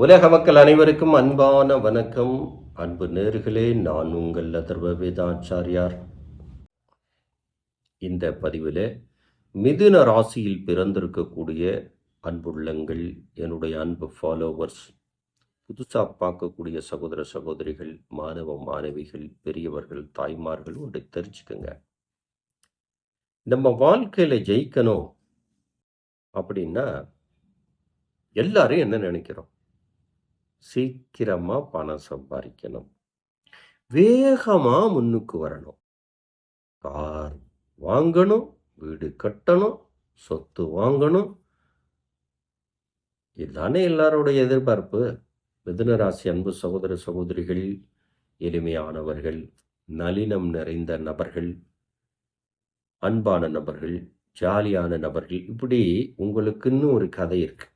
உலக மக்கள் அனைவருக்கும் அன்பான வணக்கம். அன்பு நேர்களே நான் உங்கள் அதர்வ வேதாச்சாரியார். இந்த பதிவில் மிதுன ராசியில் பிறந்திருக்கக்கூடிய அன்புள்ளங்கள் என்னுடைய அன்பு ஃபாலோவர்ஸ் புதுசாக பார்க்கக்கூடிய சகோதர சகோதரிகள் மாணவ மாணவிகள் பெரியவர்கள் தாய்மார்கள் ஒன்றை தெரிஞ்சுக்கோங்க. நம்ம வாழ்க்கையில் ஜெயிக்கணும் அப்படின்னா எல்லாரும் என்ன நினைக்கிறோம்? சீக்கிரமாக பணம் சம்பாதிக்கணும் வேகமாக முன்னுக்கு வரணும். கார் வாங்கணும் வீடு கட்டணும் சொத்து வாங்கணும். இதுதானே எல்லாருடைய எதிர்பார்ப்பு. மிதுனராசி அன்பு சகோதர சகோதரிகள் எளிமையானவர்கள் நளினம் நிறைந்த நபர்கள் அன்பான நபர்கள் ஜாலியான நபர்கள். இப்படி உங்களுக்குன்னு ஒரு கதை இருக்கு.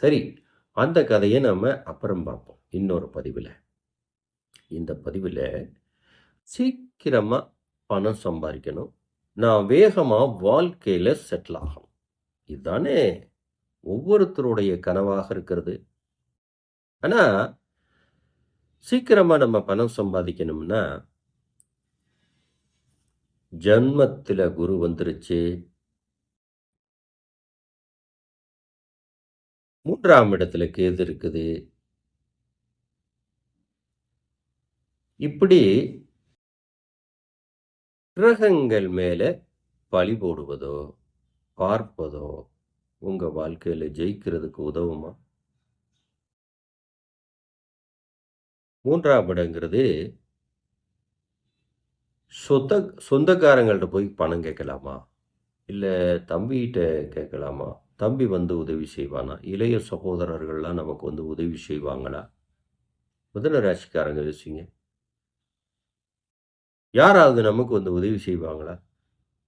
சரி அந்த கதையை நம்ம அப்புறம் பார்ப்போம். இன்னொரு பதிவில். இந்த பதிவில் சீக்கிரமாக பணம் சம்பாதிக்கணும் நான் வேகமாக வாழ்க்கையில் செட்டில் ஆகணும். இதுதானே ஒவ்வொருத்தருடைய கனவாக இருக்கிறது. ஆனால் சீக்கிரமாக நம்ம பணம் சம்பாதிக்கணும்னா ஜன்மத்தில் குரு வந்துருச்சு. மூன்றாம் இடத்துல கேது இருக்குது? இப்படி கிரகங்கள் மேலே பழி போடுவதோ பார்ப்பதோ உங்கள் வாழ்க்கையில் ஜெயிக்கிறதுக்கு உதவுமா? மூன்றாம் இடங்கிறது சொந்த சொந்தக்காரங்கள்ட்ட போய் பணம் கேட்கலாமா? இல்லை தம்பிகிட்ட கேட்கலாமா? தம்பி வந்து உதவி செய்வானா? இளைய சகோதரர்கள்லாம் நமக்கு வந்து உதவி செய்வாங்களா? முதல ராசிக்காரங்க யோசிங்க. யாராவது நமக்கு வந்து உதவி செய்வாங்களா?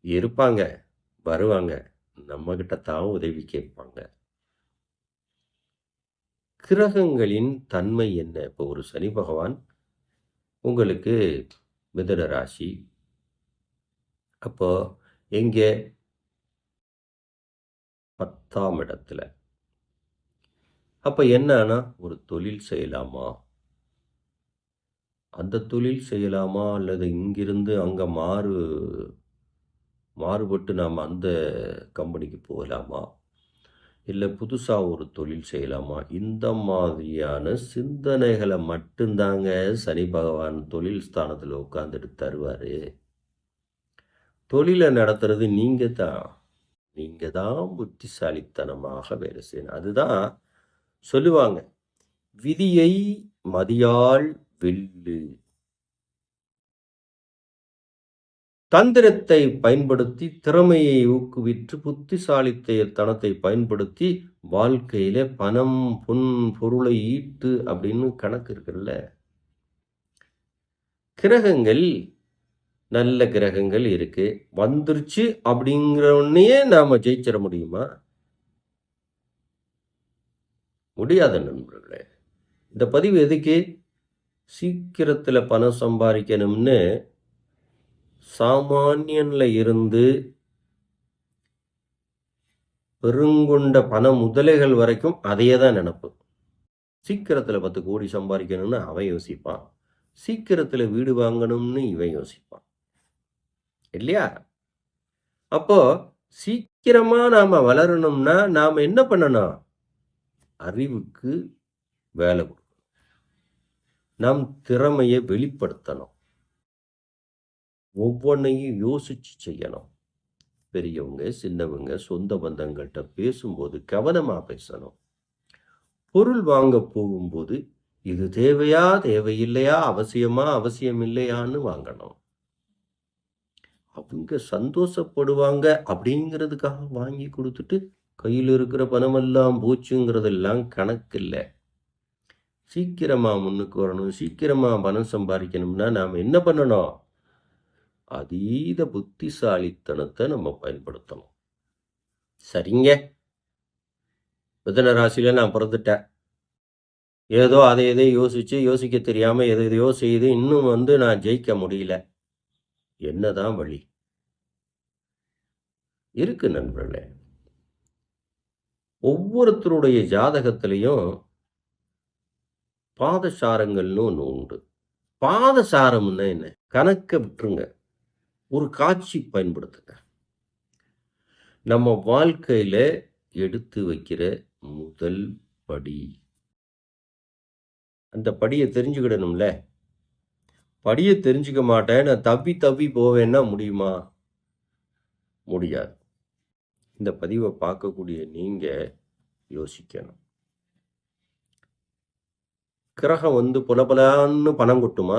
இருப்பாங்க வருவாங்க. நம்மகிட்ட தான் உதவி கேட்பாங்க. கிரகங்களின் தன்மை என்ன? இப்போ ஒரு சனி பகவான் உங்களுக்கு மிதன ராசி. அப்போ எங்கே பத்தாம் இடத்துல. அப்போ என்னன்னா ஒரு தொழில் செய்யலாமா? அந்த தொழில் செய்யலாமா? அல்லது இங்கிருந்து அங்கே மாறு மாறுபட்டு நாம் அந்த கம்பெனிக்கு போகலாமா? இல்லை புதுசாக ஒரு தொழில் செய்யலாமா? இந்த மாதிரியான சிந்தனைகளை மட்டும்தாங்க சனி பகவான் தொழில் ஸ்தானத்தில் உட்காந்துட்டு தருவார். தொழிலை நடத்துறது நீங்கள் தான் நீங்கள் தான் புத்திசாலித்தனமாக வேலை செய்யணும். அதுதான் சொல்லுவாங்க விதியை மதியால் வெல்லு. தந்திரத்தை பயன்படுத்தி திறமையை ஊக்குவித்து புத்திசாலித்தனத்தை பயன்படுத்தி வாழ்க்கையில பணம் பொன் பொருளை ஈட்டு அப்படின்னு கணக்கு இருக்குல்ல. கிரகங்கள் நல்ல கிரகங்கள் இருக்கு. வந்துருச்சு அப்படிங்கிறவனையே நாம ஜெயிச்சிட முடியுமா? முடியாத நண்பர்களே. இந்த பதிவு எதுக்கு? சீக்கிரத்தில் பணம் சம்பாதிக்கணும்னு சாமானியனில் இருந்து பெருங்கொண்ட பண முதலைகள் வரைக்கும் அதையே தான் நினப்பு. சீக்கிரத்தில் பத்து கோடி சம்பாதிக்கணும்னு அவன் யோசிப்பான். சீக்கிரத்தில் வீடு வாங்கணும்னு இவன் யோசிப்பான். இல்லையா? அப்போ சீக்கிரமா நாம வளரணும்னா நாம என்ன பண்ணணும்? அறிவுக்கு வேலை கொடுக்கணும். நம் திறமையை வெளிப்படுத்தணும். ஒவ்வொன்றையும் யோசிச்சு செய்யணும். பெரியவங்க சின்னவங்க சொந்த பந்தங்கள்கிட்ட பேசும்போது கவனமாக பேசணும். பொருள் வாங்க போகும்போது இது தேவையா தேவையில்லையா அவசியமா அவசியம் இல்லையான்னு வாங்கணும். அவங்க சந்தோஷப்படுவாங்க அப்படிங்கிறதுக்காக வாங்கி கொடுத்துட்டு கையில் இருக்கிற பணமெல்லாம் போச்சுங்கிறதெல்லாம் கணக்கு இல்லை. சீக்கிரமாக முன்னுக்கு வரணும் சீக்கிரமாக பணம் சம்பாதிக்கணும்னா நாம் என்ன பண்ணணும்? அதீத புத்திசாலித்தனத்தை நம்ம பயன்படுத்தணும். சரிங்க. மிதன ராசியில நான் பிறந்துட்டேன். ஏதோ அதை எதை யோசித்து யோசிக்க தெரியாமல் எதை எதையோ செய்து இன்னும் வந்து நான் ஜெயிக்க முடியல. என்னதான் வழி? இருக்கு நண்பர்களே. ஒவ்வொருத்தருடைய ஜாதகத்திலையும் பாதசாரங்கள்னு ஒன்று உண்டு. பாதசாரம்னா என்ன? கணக்க விட்டுருங்க. ஒரு காட்சி பயன்படுத்துங்க. நம்ம வாழ்க்கையில் எடுத்து வைக்கிற முதல் படி. அந்த படியை தெரிஞ்சுக்கிடணும்ல? படியை தெரிஞ்சுக்க மாட்டேன் நான் தப்பி தப்பி போவேன்னா முடியுமா? முடியாது. இந்த பதிவை பார்க்கக்கூடிய நீங்கள் யோசிக்கணும். கிரகம் வந்து புலபலான்னு பணம் கொட்டுமா?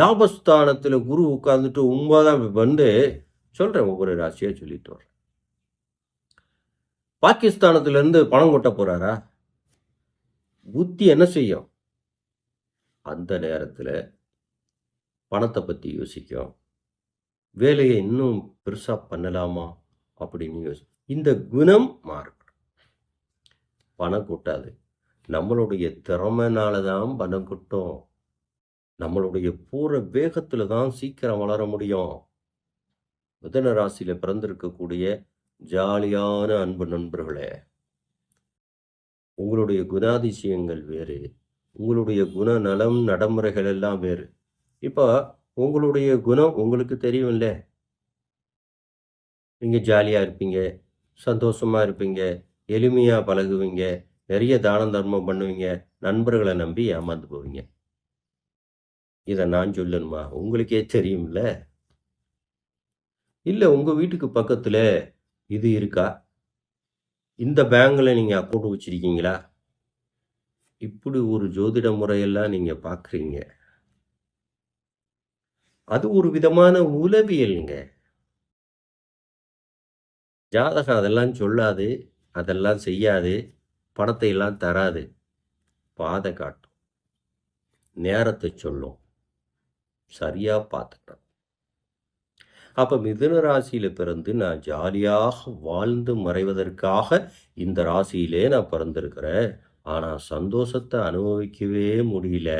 லாபஸ்தானத்தில் குரு உட்கார்ந்துட்டு உண்மைதான் வந்து சொல்கிறேன் ஒவ்வொரு ராசியாக சொல்லிட்டு வர்றேன். பாகிஸ்தானத்துலேருந்து பணம் கொட்ட போகிறாரா புத்தி என்ன செய்யும்? அந்த நேரத்தில் பணத்தை பற்றி யோசிக்கும். வேலையை இன்னும் பெருசாக பண்ணலாமா அப்படின்னு யோசி இந்த குணம் மாறும். பணம் கொட்டாது. நம்மளுடைய திறமைனால தான் பணம் கொட்டும். நம்மளுடைய பூர வேகத்தில் தான் சீக்கிரம் வளர முடியும். மிதன ராசியில் பிறந்திருக்கக்கூடிய ஜாலியான அன்பு நண்பர்களே உங்களுடைய குணாதிசயங்கள் வேறு. உங்களுடைய குணநலம் நடைமுறைகள் எல்லாம் வேறு. இப்போ உங்களுடைய குணம் உங்களுக்கு தெரியும்ல. நீங்கள் ஜாலியாக இருப்பீங்க சந்தோஷமாக இருப்பீங்க எளிமையாக பழகுவீங்க நிறைய தானம் தர்மம் பண்ணுவீங்க நண்பர்களை நம்பி ஏமாந்து போவீங்க. இதை நான் சொல்லணுமா? உங்களுக்கே தெரியும்ல. இல்லை உங்கள் வீட்டுக்கு பக்கத்தில் இது இருக்கா? இந்த பேங்கில் நீங்கள் அக்கௌண்ட் வச்சிருக்கீங்களா? இப்படி ஒரு ஜோதிட முறையெல்லாம் நீங்கள் பார்க்குறீங்க அது ஒரு விதமான உளவியலுங்க. ஜாதகம் அதெல்லாம் சொல்லாது அதெல்லாம் செய்யாது பணத்தை எல்லாம் தராது. பாதை காட்டும். நேரத்தை சொல்லும். சரியாக பார்த்துக்கணும் அப்போ மிதுன ராசியில் பிறந்து நான் ஜாலியாக வாழ்ந்து மறைவதற்காக இந்த ராசியிலே நான் பிறந்திருக்கிறேன். ஆனால் சந்தோஷத்தை அனுபவிக்கவே முடியல.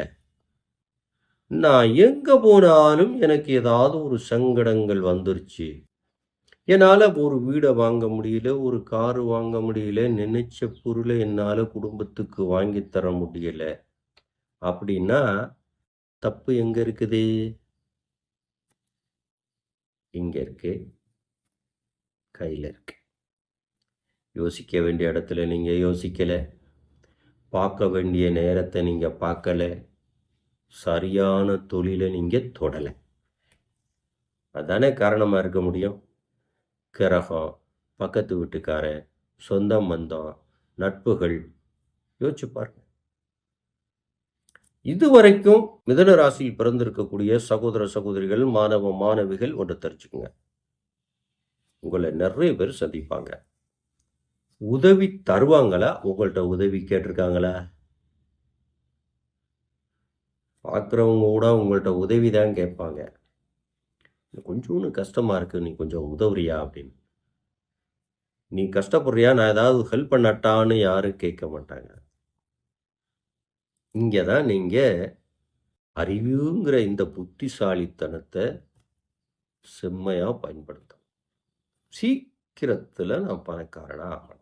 நான் எங்கே போனாலும் எனக்கு ஏதாவது ஒரு சங்கடங்கள் வந்துருச்சு. என்னால் ஒரு வீடை வாங்க முடியல ஒரு காரு வாங்க முடியல நினைச்ச பொருளை என்னால் குடும்பத்துக்கு வாங்கித்தர தர முடியல. அப்படின்னா தப்பு எங்கே இருக்குது? இங்கே இருக்கு. கையில் இருக்கு. யோசிக்க வேண்டிய இடத்துல நீங்கள் யோசிக்கலை. பார்க்க வேண்டிய நேரத்தை நீங்கள் பார்க்கலை. சரியான தொழிலை நீங்கள் தொடலை. அதானே காரணமாக இருக்க முடியும்? கிரகம் பக்கத்து வீட்டுக்காரன் சொந்தம் பந்தம் நட்புகள். யோசிச்சு பாருங்க. இதுவரைக்கும் மிதன ராசியில் பிறந்திருக்கக்கூடிய சகோதர சகோதரிகள் மாணவ மாணவிகள் ஒன்று தெரிஞ்சுக்குங்க. உங்களை நிறைய பேர் சந்திப்பாங்க. உதவி தருவாங்களா? உங்கள்கிட்ட உதவி கேட்டிருக்காங்களா? பார்க்குறவங்க கூட உங்கள்கிட்ட உதவி தான் கேட்பாங்க. கொஞ்சோன்னு கஷ்டமாக இருக்குது நீ கொஞ்சம் உதவுறியா அப்படின்னு. நீ கஷ்டப்படுறியா? நான் ஏதாவது ஹெல்ப் பண்ணட்டான்னு யாரும் கேட்க மாட்டாங்க. இங்கே தான் நீங்கள் அறிவுங்கிற இந்த புத்திசாலித்தனத்தை செம்மையாக பயன்படுத்தணும். சீக்கிரத்தில் நான் பணக்காரனாக ஆகணும்.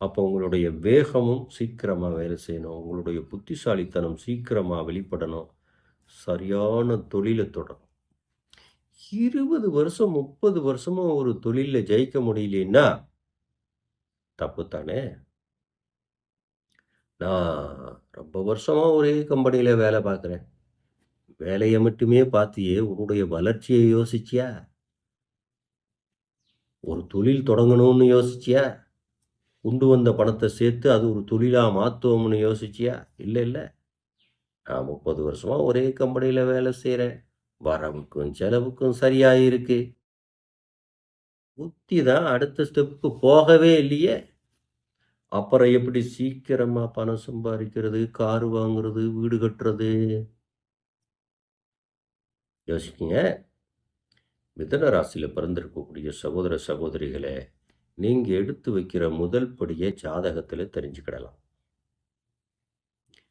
அப்போ உங்களுடைய வேகமும் சீக்கிரமாக வேலை செய்யணும். உங்களுடைய புத்திசாலித்தனம் சீக்கிரமாக வெளிப்படணும். சரியான தொழிலை தொடரும் இருபது வருஷம் முப்பது வருஷமாக ஒரு தொழிலில் ஜெயிக்க முடியலன்னா தப்பு தானே நான் ரொம்ப வருஷமாக ஒரே கம்பெனியில் வேலை பார்க்குறேன். வேலையை மட்டுமே பார்த்தியே உன்னுடைய வளர்ச்சியை யோசிச்சியா? ஒரு தொழில் தொடங்கணும்னு யோசிச்சியா? கொண்டு வந்த பணத்தை சேர்த்து அது ஒரு தொழிலாக மாற்றுவோம்னு யோசிச்சியா? இல்லை இல்லை. நான் முப்பது வருஷமாக ஒரே கம்பெனியில் வேலை செய்கிறேன் வரவுக்கும் செலவுக்கும் சரியாக இருக்கு புத்தி தான் அடுத்த ஸ்டெப்புக்கு போகவே இல்லையே. அப்புறம் எப்படி சீக்கிரமாக பணம் சம்பாதிக்கிறது கார் வாங்குறது வீடு கட்டுறது? யோசிக்குங்க மிதன ராசியில் பிறந்திருக்கக்கூடிய சகோதர சகோதரிகளே நீங்கள் எடுத்து வைக்கிற முதல் படியை ஜாதகத்தில் தெரிஞ்சுக்கிடலாம்.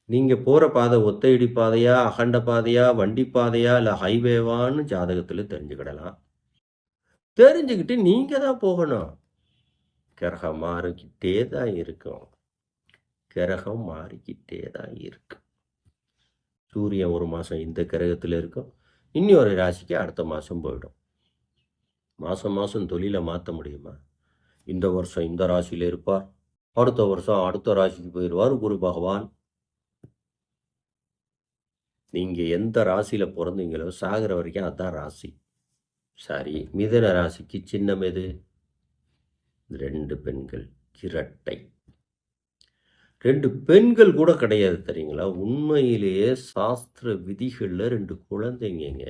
நீங்கள் போகிற பாதை ஒத்தையடி பாதையா அகண்ட பாதையா வண்டி பாதையா இல்லை ஹைவேவான்னு ஜாதகத்தில் தெரிஞ்சுக்கிடலாம். தெரிஞ்சுக்கிட்டு நீங்கள் தான் போகணும். கிரகம் மாறிக்கிட்டே தான் இருக்கும். கிரகம் மாறிக்கிட்டே தான் இருக்கு சூரியன் ஒரு மாதம் இந்த கிரகத்தில் இருக்கும். இன்னி ஒரு ராசிக்கு அடுத்த மாதம் போயிடும். மாதம் மாதம் தொழிலை மாற்ற முடியுமா? இந்த வருஷம் இந்த ராசியில் இருப்பார். அடுத்த வருஷம் அடுத்த ராசிக்கு போயிடுவார் குரு பகவான். நீங்கள் எந்த ராசியில் பிறந்தீங்களோ சாகிற வரைக்கும் அதுதான் ராசி. சரி மிதன ராசிக்கு சின்னம் எது? ரெண்டு பெண்கள் இரட்டை. ரெண்டு பெண்கள் கூட கிடையாது தெரியுங்களா? உண்மையிலேயே சாஸ்திர விதிகளில் ரெண்டு குழந்தைங்கங்க.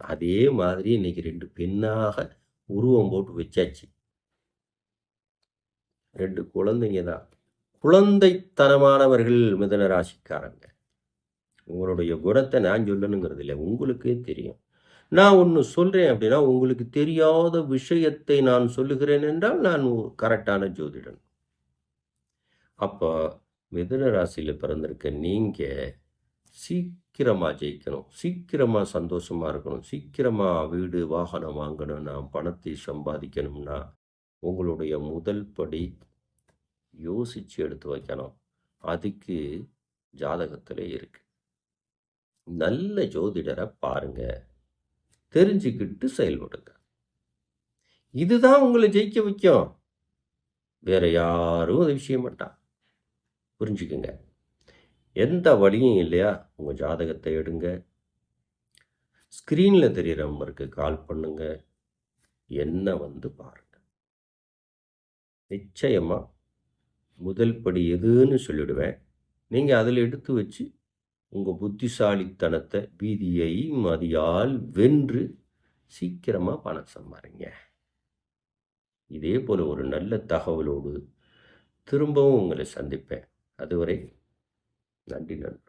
அதே மாதிரி இன்னைக்கு ரெண்டு பெண்ணாக உருவம் போட்டு வச்சாச்சு. ரெண்டு குழந்தைங்க தான். குழந்தைத்தனமானவர்கள் மிதன ராசிக்காரங்க. உங்களுடைய குணத்தை நான் சொல்லணுங்கிறது இல்லை உங்களுக்கே தெரியும். நான் ஒன்று சொல்கிறேன் அப்படின்னா உங்களுக்கு தெரியாத விஷயத்தை நான் சொல்லுகிறேன் என்றால் நான் கரெக்டான ஜோதிடன். அப்போ மிதுன ராசியில் பிறந்திருக்க நீங்கள் சீக்கிரமாக ஜெயிக்கணும். சீக்கிரமாக சந்தோஷமாக இருக்கணும். சீக்கிரமாக வீடு வாகனம் வாங்கணும்னா பணத்தை சம்பாதிக்கணும்னா உங்களுடைய முதல் படி யோசித்து எடுத்து வைக்கணும். அதுக்கு ஜாதகத்தில் இருக்கு. நல்ல ஜோதிடரை பாருங்க. தெரிஞ்சுக்கிட்டு செயல்படுங்க. இதுதான் உங்களை ஜெயிக்க வைக்கும். வேற யாரும் உதவி செய்ய மாட்டான் புரிஞ்சுக்குங்க. எந்த வழியும் இல்லையா? உங்கள் ஜாதகத்தை எடுங்க. ஸ்க்ரீனில் தெரிகிற நம்பருக்கு கால் பண்ணுங்க. என்ன வந்து பாருங்க. நிச்சயமாக முதல் படி எதுன்னு சொல்லிவிடுவேன் நீங்கள் அதில் எடுத்து வச்சு உங்கள் புத்திசாலித்தனத்தை பீதியை மதியால் வென்று சீக்கிரமாக பணம் சம்பாதிங்க இதே போல் ஒரு நல்ல தகவலோடு திரும்பவும் உங்களை சந்திப்பேன். அதுவரை நன்றி நண்பர்களே